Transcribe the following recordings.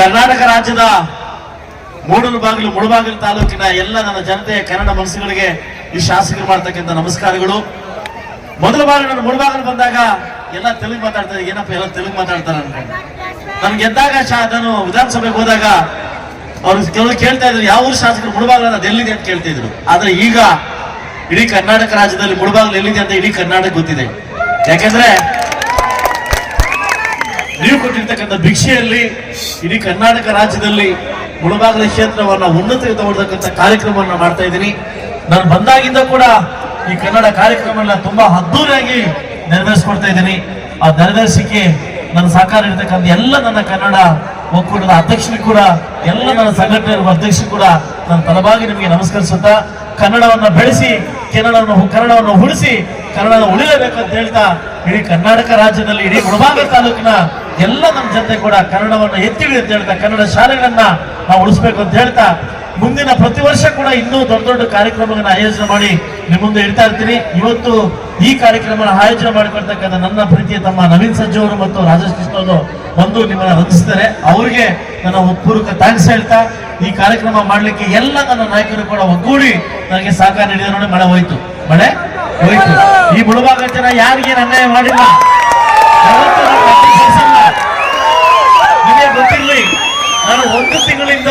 ಕರ್ನಾಟಕ ರಾಜ್ಯದ ಮೂಡಲು ಬಾಗಿಲು, ಮುಳಬಾಗಿಲು ತಾಲೂಕಿನ ಎಲ್ಲ ನನ್ನ ಜನತೆಯ ಕನ್ನಡ ಮನಸ್ಸುಗಳಿಗೆ ಈ ಶಾಸಕರು ಮಾಡ್ತಕ್ಕಂಥ ನಮಸ್ಕಾರಗಳು. ಮೊದಲ ಬಾರಿ ನಾನು ಮುಳಬಾಗಿಲು ಬಂದಾಗ ಎಲ್ಲ ತೆಲುಗು ಮಾತಾಡ್ತಾರೆ, ಏನಪ್ಪ ಎಲ್ಲ ತೆಲುಗು ಮಾತಾಡ್ತಾರೆ ಅನ್ಕೊಂಡು. ನನ್ಗೆ ಎದ್ದಾಗ ಶಾ, ನಾನು ವಿಧಾನಸಭೆಗೆ ಹೋದಾಗ ಅವ್ರು ಕೆಲವರು ಕೇಳ್ತಾ ಇದ್ರು, ಯಾವ ಊರು ಶಾಸಕರು ಮುಳಬಾಗಿಲು ಎಲ್ಲಿದೆ ಅಂತ ಕೇಳ್ತಾ ಇದ್ರು. ಆದ್ರೆ ಈಗ ಇಡೀ ಕರ್ನಾಟಕ ರಾಜ್ಯದಲ್ಲಿ ಮುಳಬಾಗಿಲು ಎಲ್ಲಿದೆ ಅಂತ ಇಡೀ ಕರ್ನಾಟಕ ಗೊತ್ತಿದೆ. ಯಾಕೆಂದ್ರೆ ನೀವು ಕೊಟ್ಟಿರ್ತಕ್ಕಂಥ ಭಿಕ್ಷೆಯಲ್ಲಿ ಇಡೀ ಕರ್ನಾಟಕ ರಾಜ್ಯದಲ್ಲಿ ಮುಳಬಾಗಲ ಕ್ಷೇತ್ರವನ್ನ ಉನ್ನತ ತಗೊಳ್ತಕ್ಕಂಥ ಕಾರ್ಯಕ್ರಮವನ್ನ ಮಾಡ್ತಾ ಇದ್ದೀನಿ. ನಾನು ಬಂದಾಗಿಂದ ಕೂಡ ಈ ಕನ್ನಡ ಕಾರ್ಯಕ್ರಮನ ತುಂಬಾ ಅದ್ದೂರಿಯಾಗಿ ನೆರವೇರಿಸ್ಕೊಡ್ತಾ ಇದ್ದೀನಿ. ಆ ನೆರವೇರಿಸಿಕೆ ನನ್ನ ಸಹಕಾರ ಇರ್ತಕ್ಕಂಥ ಎಲ್ಲ ನನ್ನ ಕನ್ನಡ ಒಕ್ಕೂಟದ ಅಧ್ಯಕ್ಷರು ಕೂಡ, ಎಲ್ಲ ನನ್ನ ಸಂಘಟನೆ ಅಧ್ಯಕ್ಷರು ಕೂಡ ನನ್ನ ತಲಬಾಗಿ ನಿಮಗೆ ನಮಸ್ಕರಿಸುತ್ತಾ, ಕನ್ನಡವನ್ನ ಬೆಳೆಸಿ ಕನ್ನಡವನ್ನು ಕನ್ನಡವನ್ನು ಉಳಿಸಿ ಕನ್ನಡ ಉಳಿಯಬೇಕಂತ ಹೇಳ್ತಾ ಇಡೀ ಕರ್ನಾಟಕ ರಾಜ್ಯದಲ್ಲಿ, ಇಡೀ ಮುಳಬಾಗ ತಾಲೂಕಿನ ಎಲ್ಲ ನಮ್ಮ ಜನತೆ ಕೂಡ ಕನ್ನಡವನ್ನು ಎತ್ತಿಡಿ ಅಂತ ಹೇಳ್ತಾ ಕನ್ನಡ ಶಾಲೆಗಳನ್ನ ನಾವು ಉಳಿಸ್ಬೇಕು ಅಂತ ಹೇಳ್ತಾ ಮುಂದಿನ ಪ್ರತಿ ವರ್ಷ ಕೂಡ ಇನ್ನೂ ದೊಡ್ಡ ದೊಡ್ಡ ಕಾರ್ಯಕ್ರಮಗಳನ್ನ ಆಯೋಜನೆ ಮಾಡಿ ನಿಮ್ಮ ಮುಂದೆ ಇಡ್ತಾ ಇರ್ತೀನಿ. ಇವತ್ತು ಈ ಕಾರ್ಯಕ್ರಮ ಆಯೋಜನೆ ಮಾಡಿಕೊಳ್ತಕ್ಕಂಥ ನನ್ನ ಪ್ರೀತಿಯ ತಮ್ಮ ನವೀನ್ ಸಜ್ಜು ಮತ್ತು ರಾಜೇಶ್ ಕೃಷ್ಣ ಅವರು ಬಂದು ನಿಮ್ಮನ್ನ ರಚಿಸ್ತಾರೆ ಅವರಿಗೆ ನನ್ನ ಉತ್ಪೂರ್ವಕ ಥ್ಯಾಂಕ್ಸ್ ಹೇಳ್ತಾ ಈ ಕಾರ್ಯಕ್ರಮ ಮಾಡಲಿಕ್ಕೆ ಎಲ್ಲ ನನ್ನ ನಾಯಕರು ಕೂಡ ಒಗ್ಗೂಡಿ ನನಗೆ ಸಹಕಾರ ನೀಡಿದ ನೋಡಿ ಮಳೆ ಹೋಯ್ತು. ಮಳೆ ಹೋಯ್ತು. ಈ ಮುಳುಭಾಗ ಜನ ಯಾರಿಗೆ ಅನ್ಯಾಯ ಮಾಡಿಲ್ಲ ಯಾವತ್ತೂ ನಾನು ಅಡ್ಡಿ ಪಡಿಸಲ್ಲ. ನಿಮಗೆ ಗೊತ್ತಿರ್ಲಿ. ನಾನು ಒಂದು ತಿಂಗಳಿಂದ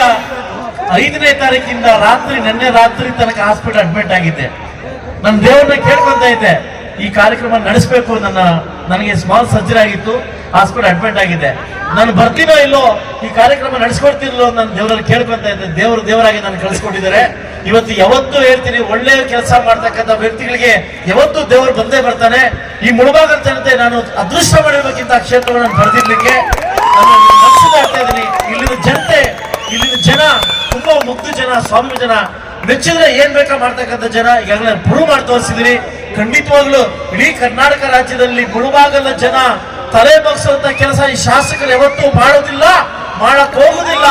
ಐದನೇ ತಾರೀಕಿಂದ ರಾತ್ರಿ, ನಿನ್ನೆ ರಾತ್ರಿ ತನಕ ಹಾಸ್ಪಿಟಲ್ ಅಡ್ಮಿಟ್ ಆಗಿದ್ದೆ. ನನ್ನ ದೇವ್ರನ್ನ ಕೇಳ್ಕೊಂತ ಇದ್ದೆ ಈ ಕಾರ್ಯಕ್ರಮ ನಡೆಸಬೇಕು ನನ್ನ ನನಗೆ ಸ್ಮಾಲ್ ಸರ್ಜರಿ ಆಗಿತ್ತು ಹಾಸ್ಪಿಟಲ್ ಅಡ್ಮಿಟ್ ಆಗಿದೆ ನಾನು ಬರ್ತೀನೋ ಇಲ್ಲೋ, ಈ ಕಾರ್ಯಕ್ರಮ ನಡೆಸ್ಕೊಡ್ತಿರ್ಲೋ ನನ್ನ ದೇವರಲ್ಲಿ ಕೇಳ್ಕೊಂತ ಇದ್ದೆ ದೇವರು ದೇವರಾಗಿ ನಾನು ಕಳಿಸ್ಕೊಟ್ಟಿದ್ದಾರೆ. ಇವತ್ತು ಯಾವತ್ತೂ ಹೇಳ್ತೀನಿ, ಒಳ್ಳೆಯ ಕೆಲಸ ಮಾಡ್ತಕ್ಕಂಥ ವ್ಯಕ್ತಿಗಳಿಗೆ ಯಾವತ್ತೂ ದೇವರು ಬಂದೇ ಬರ್ತಾನೆ. ಈ ಮುಳುಬಾಗದ ಜನತೆ ನಾನು ಅದೃಷ್ಟ ಮಾಡಿರ್ಬೇಕಿಂತ ಕ್ಷೇತ್ರವನ್ನು ನಾನು ಇರ್ತಾ ಇದ್ದೀನಿ ಇಲ್ಲಿನ ಜನತೆ, ಇಲ್ಲಿನ ಜನ, ತುಂಬಾ ಮುಗ್ಧ ಜನ ಸ್ವಾಮಿ ಜನ. ಮೆಚ್ಚಿದ್ರೆ ಏನ್ ಬೇಕಾ ಮಾಡ್ತಕ್ಕಂಥ ಜನ. ಈಗಾಗಲೇ ಪ್ರೂವ್ ಮಾಡಿ ತೋರಿಸಿದಿರಿ ಖಂಡಿತವಾಗ್ಲು ಇಡೀ ಕರ್ನಾಟಕ ರಾಜ್ಯದಲ್ಲಿ ಮುಳುಬಾಗಲ ಜನ. ತಲೆ ಬಗ್ಸುವಂತ ಕೆಲಸ ಈ ಶಾಸಕರು ಯಾವತ್ತೂ ಮಾಡೋದಿಲ್ಲ, ಮಾಡಕ್ ಹೋಗುದಿಲ್ಲ.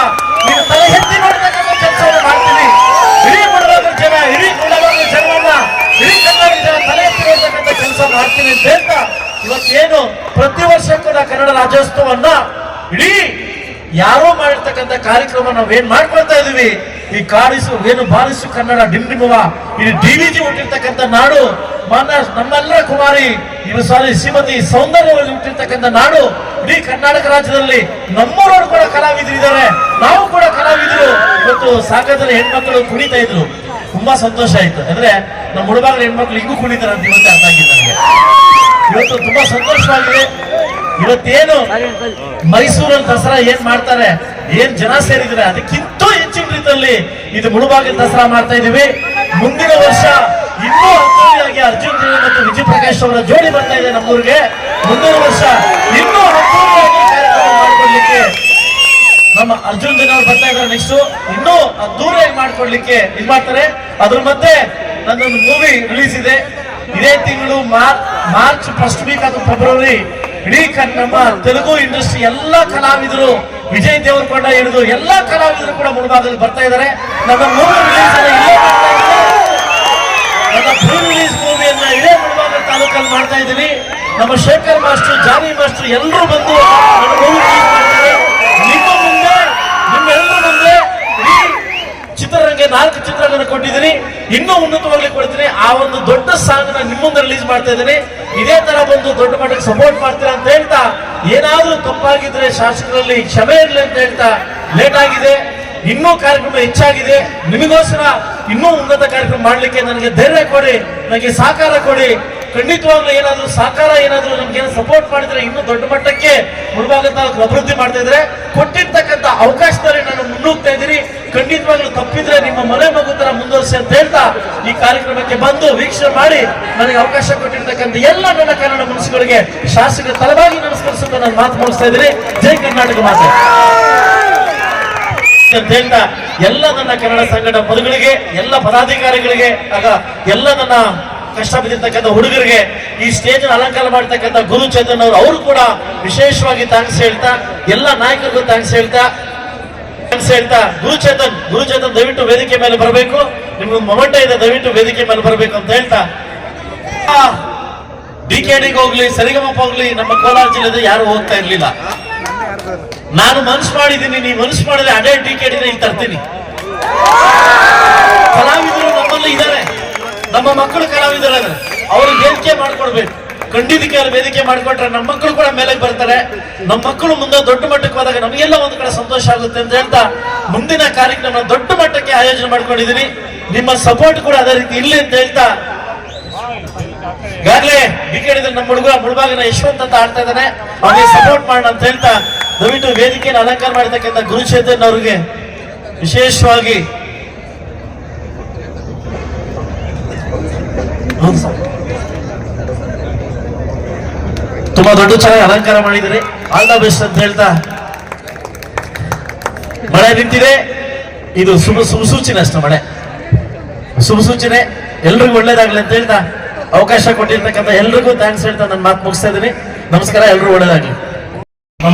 ನೀವು ತಲೆ ಎತ್ತಿ ನೋಡ್ತಕ್ಕಂಥ ಕೆಲಸವನ್ನು ಮಾಡ್ತೀವಿ ಇಡೀ ಮುಳುಬಾಗಲ ಜನ, ಇಡೀ ಮುಳುಬಾಗಲ ಜನವನ್ನ, ಇಡೀ ಕರ್ನಾಟಕ ಜನ ತಲೆ ಎತ್ತಿ ಕೆಲಸ ಮಾಡ್ತೀನಿ ಅಂತ ಇವತ್ತೇನು ಪ್ರತಿ ವರ್ಷ ಕೂಡ ಕನ್ನಡ ರಾಜ್ಯೋತ್ಸವವನ್ನ ಇಡೀ ಯಾರೋ ಮಾಡಿರ್ತಕ್ಕಂಥ ಕಾರ್ಯಕ್ರಮ ನಾವೇನ್ ಮಾಡ್ಕೊಳ್ತಾ ಇದೀವಿ ಈ ಕಾಡಿಸು, ಏನು ಬಾರಿಸು ಕನ್ನಡ ಡಿಂಡಿಮುವ. ಇದು ಡಿವಿಜಿ ಹುಟ್ಟಿರ್ತಕ್ಕಂಥ ನಾಡು ಮಾನ್ಯ ನಮ್ಮೆಲ್ಲ ಕುಮಾರಿ ಇವ ಸಾರಿ ಶ್ರೀಮತಿ ಸೌಂದರ್ಯವಾಗಿ ಹುಟ್ಟಿರ್ತಕ್ಕಂಥ ನಾಡು, ಇಡೀ ಕರ್ನಾಟಕ ರಾಜ್ಯದಲ್ಲಿ ನಮ್ಮೂರವರು ಕೂಡ ಕಲಾವಿದರು ಇದ್ದಾರೆ. ನಾವು ಕೂಡ ಕಲಾವಿದರು. ಇವತ್ತು ಸಾಗರದಲ್ಲಿ ಹೆಣ್ಮಕ್ಳು ಕುಣಿತಾ ಇದ್ರು. ತುಂಬಾ ಸಂತೋಷ ಆಯ್ತು. ಅಂದ್ರೆ ನಮ್ಮ ಹುಡುಗಾಗಲ ಹೆಣ್ಮಕ್ಳು ಹಿಂಗೂ ಕುಣಿತಾರೆ ಅಂತ ಇವತ್ತೇ ಅರ್ಥ ಆಗಿದೆ ನನಗೆ ಇವತ್ತು ತುಂಬಾ ಸಂತೋಷವಾಗಿದೆ. ಇವತ್ತೇನು ಮೈಸೂರಲ್ಲಿ ದಸರಾ ಏನ್ ಮಾಡ್ತಾರೆ? ಏನ್ ಜನ ಸೇರಿದ್ರೆ ಅದಕ್ಕಿಂತ ಹೆಚ್ಚಿನ ರೀತಿಯಲ್ಲಿ ಇದು ಮುಳುಬಾಗಿಲು ದಸರಾ ಮಾಡ್ತಾ ಇದೀವಿ ಮುಂದಿನ ವರ್ಷ ಇನ್ನೂ ಅದ್ದೂರಿಯಾಗಿ ಅರ್ಜುನ್ ಜನ ಮತ್ತು ವಿಜಯ್ ಪ್ರಕಾಶ್ ಅವರ ಜೋಡಿ ಬರ್ತಾ ಇದೆ ನಮ್ಮೂರಿಗೆ. ಮುಂದಿನ ವರ್ಷ ಇನ್ನೂ ಅದ್ದೂರಿಯಾಗಿ ಕಾರ್ಯಕ್ರಮ ಮಾಡಿಕೊಡ್ಲಿಕ್ಕೆ ನಮ್ಮ ಅರ್ಜುನ್ ಜನ ಅವ್ರು ಬರ್ತಾ ಇದ್ದಾರೆ ನೆಕ್ಸ್ಟ್ ಇನ್ನೂ ಅದ್ದೂರಿಯಾಗಿ ಮಾಡ್ಕೊಡ್ಲಿಕ್ಕೆ ಇದ್ ಮಾಡ್ತಾರೆ. ಅದ್ರ ಮಧ್ಯೆ ನನ್ನೊಂದು ಮೂವಿ ರಿಲೀಸ್ ಇದೆ. ಇದೇ ತಿಂಗಳು ಮಾರ್ಚ್ ಫಸ್ಟ್ ವೀಕ್ ಅಥವಾ ಫೆಬ್ರವರಿ ಇಡೀ ನಮ್ಮ ತೆಲುಗು ಇಂಡಸ್ಟ್ರಿ ಎಲ್ಲಾ ಕಲಾವಿದರು, ವಿಜಯ್ ದೇವರಕೊಂಡ ಹಿಡಿದು ಎಲ್ಲಾ ಕಲಾವಿದರು ಕೂಡ ಮುಳುಭಾಗದಲ್ಲಿ ಬರ್ತಾ ಇದ್ದಾರೆ. ನಮ್ಮ ಮೂರು ರಿಲೀಸ್ ಮೂವಿಯನ್ನ ಇಡೇ ಮುಳುಬಾಗಲ ತಾಲೂಕಲ್ಲಿ ಮಾಡ್ತಾ ಇದ್ದೀನಿ. ನಮ್ಮ ಶೇಖರ್ ಮಾಸ್ಟರ್, ಜಾನಿ ಮಾಸ್ಟರ್ ಎಲ್ಲರೂ ಬಂದು ಮಾಡ್ತಾರೆ. ಚಿತ್ರರಂಗ ನಾಲ್ಕು ಚಿತ್ರಗಳನ್ನು ಕೊಟ್ಟಿದ್ದೀನಿ. ಇನ್ನೂ ಉನ್ನತವಾಗಿ ಕೊಡ್ತೀನಿ. ಆ ಒಂದು ದೊಡ್ಡ ಸಾಂಗ್ ನಾನು ನಿಮ್ಮ ರಿಲೀಸ್ ಮಾಡ್ತಾ ಇದ್ದೀನಿ. ಇದೇ ತರ ಬಂದು ದೊಡ್ಡ ಮಟ್ಟಕ್ಕೆ ಸಪೋರ್ಟ್ ಮಾಡ್ತೀರಾ ಅಂತ ಹೇಳ್ತಾ, ಏನಾದ್ರೂ ತಪ್ಪಾಗಿದ್ರೆ ಶಾಸಕರಲ್ಲಿ ಕ್ಷಮೆ ಇರಲಿ ಅಂತ ಹೇಳ್ತಾ ಲೇಟ್ ಆಗಿದೆ. ಇನ್ನೂ ಕಾರ್ಯಕ್ರಮ ಹೆಚ್ಚಾಗಿದೆ. ನಿಮಗೋಸ್ಕರ ಇನ್ನೂ ಉನ್ನತ ಕಾರ್ಯಕ್ರಮ ಮಾಡ್ಲಿಕ್ಕೆ ನನಗೆ ಧೈರ್ಯ ಕೊಡಿ, ನನಗೆ ಸಹಕಾರ ಕೊಡಿ. ಖಂಡಿತವಾಗ್ಲೂ ಏನಾದ್ರೂ ಸಹಕಾರ, ಏನಾದ್ರೂ ನಮ್ಗೆ ಸಪೋರ್ಟ್ ಮಾಡಿದ್ರೆ ಇನ್ನೂ ದೊಡ್ಡ ಮಟ್ಟಕ್ಕೆ ಮುಳುಭಾಗ ತಾಲೂಕು ಅಭಿವೃದ್ಧಿ ಮಾಡ್ತಾ ಇದ್ರೆ, ಕೊಟ್ಟಿರ್ತಕ್ಕಂಥ ಅವಕಾಶದಲ್ಲಿ ನಾನು ಮುನ್ನುಗ್ತಾ ಇದ್ದೀನಿ. ಖಂಡಿತವಾಗ್ಲೂ ತಪ್ಪಿದ್ರೆ ನಿಮ್ಮ ಮನೆ ಮಗು ತರ ಮುಂದುವರಿಸಿ ಅಂತ ಹೇಳ್ತಾ ಈ ಕಾರ್ಯಕ್ರಮಕ್ಕೆ ಬಂದು ವೀಕ್ಷಣೆ ಮಾಡಿ ನನಗೆ ಅವಕಾಶ ಕೊಟ್ಟಿರ್ತಕ್ಕಂಥ ಎಲ್ಲ ನನ್ನ ಕನ್ನಡ ಮನಸ್ಸುಗಳಿಗೆ ಶಾಸಕರ ತಲವಾಗಿ ನಮಸ್ಕರಿಸುತ್ತಾ ನಾನು ಮಾತು ಮುಗಿಸ್ತಾ ಇದ್ದೀನಿ. ಜೈ ಕರ್ನಾಟಕ ಮಾತು. ಅಂತ ಹೇಳ್ತಾ ಎಲ್ಲ ನನ್ನ ಕನ್ನಡ ಸಂಘಟ ಪದಗಳಿಗೆ ಎಲ್ಲ ಪದಾಧಿಕಾರಿಗಳಿಗೆ, ಆಗ ಎಲ್ಲ ನನ್ನ ಕಷ್ಟ ಬಿದ್ದಿರ್ತಕ್ಕಂಥ ಹುಡುಗರಿಗೆ ಈ ಸ್ಟೇಜ್ ಅಲಂಕಾರ ಮಾಡ್ತಕ್ಕಂಥ ಗುರು ಚೇತನ್ ಅವರು ಅವರು ಕೂಡ ವಿಶೇಷವಾಗಿ ಥ್ಯಾಂಕ್ಸ್ ಹೇಳ್ತಾ, ಎಲ್ಲ ನಾಯಕರಿಗೂ ಥ್ಯಾಂಕ್ಸ್ ಹೇಳ್ತಾ ಥ್ಯಾಂಕ್ಸ್ ಹೇಳ್ತಾ ಗುರು ಚೇತನ್ ಗುರು ಚೇತನ್ ದಯವಿಟ್ಟು ವೇದಿಕೆ ಮೇಲೆ ಬರಬೇಕು. ನಿಮ್ಗೊಂದು ಮೊಮೆಂಟ ಇದೆ, ದಯವಿಟ್ಟು ವೇದಿಕೆ ಮೇಲೆ ಬರಬೇಕು ಅಂತ ಹೇಳ್ತಾ. ಡಿ ಕೆ ಡಿಗೆ ಹೋಗ್ಲಿ ಸರಿಗಮಪ್ಪ ಹೋಗ್ಲಿ, ನಮ್ಮ ಕೋಲಾರ ಜಿಲ್ಲೆದ ಯಾರು ಹೋಗ್ತಾ ಇರ್ಲಿಲ್ಲ. ನಾನು ಮನಸ್ಸು ಮಾಡಿದ್ದೀನಿ ನೀವು ಮನಸ್ಸು ಮಾಡಿದ್ರೆ ಅದೇ ಡಿ ಕೆ ಇಲ್ಲಿ ತರ್ತೀನಿ. ಕಲಾವಿದರು ನಮ್ಮಲ್ಲಿ ಇದ್ದಾರೆ. ನಮ್ಮ ಮಕ್ಕಳು ಕಲಾವಿದರಾದ್ರೆ ಅವ್ರಿಗೆ ವೇದಿಕೆ ಮಾಡ್ಕೊಡ್ಬೇಕು. ಖಂಡಿತಕ್ಕೆ ಅಲ್ಲಿ ವೇದಿಕೆ ಮಾಡಿಕೊಟ್ರೆ ನಮ್ಮ ಮಕ್ಕಳು ಕೂಡ ಮೇಲೆ ಬರ್ತಾರೆ. ನಮ್ಮ ಮಕ್ಕಳು ಮುಂದೆ ದೊಡ್ಡ ಮಟ್ಟಕ್ಕೆ ಹೋದಾಗ ನಮಗೆಲ್ಲ ಒಂದು ಕಡೆ ಸಂತೋಷ ಆಗುತ್ತೆ ಅಂತ ಹೇಳ್ತಾ ಮುಂದಿನ ಕಾರ್ಯಕ್ರಮ ದೊಡ್ಡ ಮಟ್ಟಕ್ಕೆ ಆಯೋಜನೆ ಮಾಡ್ಕೊಂಡಿದ್ದೀನಿ ನಿಮ್ಮ ಸಪೋರ್ಟ್ ಕೂಡ ಅದೇ ರೀತಿ ಇಲ್ಲಿ ಅಂತ ಹೇಳ್ತಾ. ಈಗಾಗಲೇ ಬಿಕೆಡಿದ್ರೆ ನಮ್ಮ ಹುಡುಗ ಮುಳುಬಾಗಿನ ಯಶವಂತ ಅಂತ ಆಡ್ತಾ ಇದ್ದಾನೆ. ಅವನಿಗೆ ಸಪೋರ್ಟ್ ಮಾಡೋಣ ಅಂತ ಹೇಳ್ತಾ ದಯವಿಟ್ಟು ವೇದಿಕೆಯನ್ನು ಅಲಂಕಾರ ಮಾಡಿರ್ತಕ್ಕಂಥ ಗುರುಚೇತನ್ ಅವರಿಗೆ ವಿಶೇಷವಾಗಿ ಹೌದು ಸರ್. ತುಂಬಾ ದೊಡ್ಡ ಚೆನ್ನಾಗಿ ಅಲಂಕಾರ ಮಾಡಿದಿರಿ ಆಲ್ ದ ಬೆಸ್ಟ್ ಅಂತ ಹೇಳ್ತಾ ಮಳೆ ನಿಂತಿದೆ. ಇದು ಶುಭ ಶುಭ ಸೂಚನೆ ಅಷ್ಟೇ ಮಳೆ. ಶುಭ ಸೂಚನೆ. ಎಲ್ರಿಗೂ ಒಳ್ಳೇದಾಗ್ಲಿ ಅಂತ ಹೇಳ್ತಾ ಅವಕಾಶ ಕೊಟ್ಟಿರ್ತಕ್ಕಂಥ ಎಲ್ರಿಗೂ ಥ್ಯಾಂಕ್ಸ್ ಹೇಳ್ತಾ ನನ್ನ ಮಾತು ಮುಗಿಸ್ತಾ ಇದ್ದೀನಿ. ನಮಸ್ಕಾರ, ಎಲ್ರಿಗೂ ಒಳ್ಳೇದಾಗ್ಲಿ.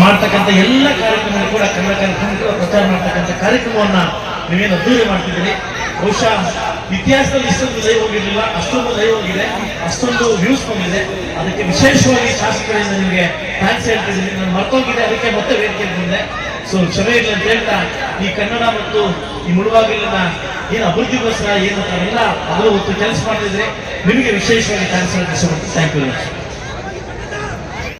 ಮಾಡ್ತಕ್ಕಂಥ ಎಲ್ಲ ಕಾರ್ಯಕ್ರಮ ಕೂಡ ಕನ್ನಡ ಕಾರ್ಯಕ್ರಮ ಪ್ರಚಾರ ಮಾಡ್ತಕ್ಕಂಥ ಕಾರ್ಯಕ್ರಮವನ್ನ ನೀವೇನು ಅದ್ದೂರಿ ಮಾಡ್ತಿದ್ದೀರಿ? ಬಹುಶಃ ಇತಿಹಾಸದಲ್ಲಿ ಇಷ್ಟೊಂದು ಲೈವ್ ಹೋಗಿರಲಿಲ್ಲ, ಅಷ್ಟೊಂದು ಲೈವ್ ಹೋಗಿದೆ, ಅಷ್ಟೊಂದು ವ್ಯೂಸ್ ಬಂದಿದೆ. ಅದಕ್ಕೆ ವಿಶೇಷವಾಗಿ ಶಾಸಕರಿಂದ ನಿಮಗೆ ಥ್ಯಾಂಕ್ಸ್ ಹೇಳ್ತಿದ್ದೀನಿ. ನಾನು ಮರ್ತೋಗಿದೆ ಅದಕ್ಕೆ ಮತ್ತೆ ವೇದಿಕೆ ಬಂದೆ. ಸೊ ಕ್ಷಮೆ ಇರಲಿ ಅಂತ ಹೇಳ್ತಾ, ಈ ಕನ್ನಡ ಮತ್ತು ಈ ಮುಳುವಾಗಿಲಿನ ಏನು ಅಭಿವೃದ್ಧಿಗೋಸ್ಕರ ಏನು ತಾವೆಲ್ಲ ಅದರ ಹೊತ್ತು ಕೆಲಸ ಮಾಡ್ತಿದ್ರೆ ನಿಮಗೆ ವಿಶೇಷವಾಗಿ ಥ್ಯಾಂಕ್ಸ್ ಹೇಳ್ತೀನಿ ಥ್ಯಾಂಕ್ ಯು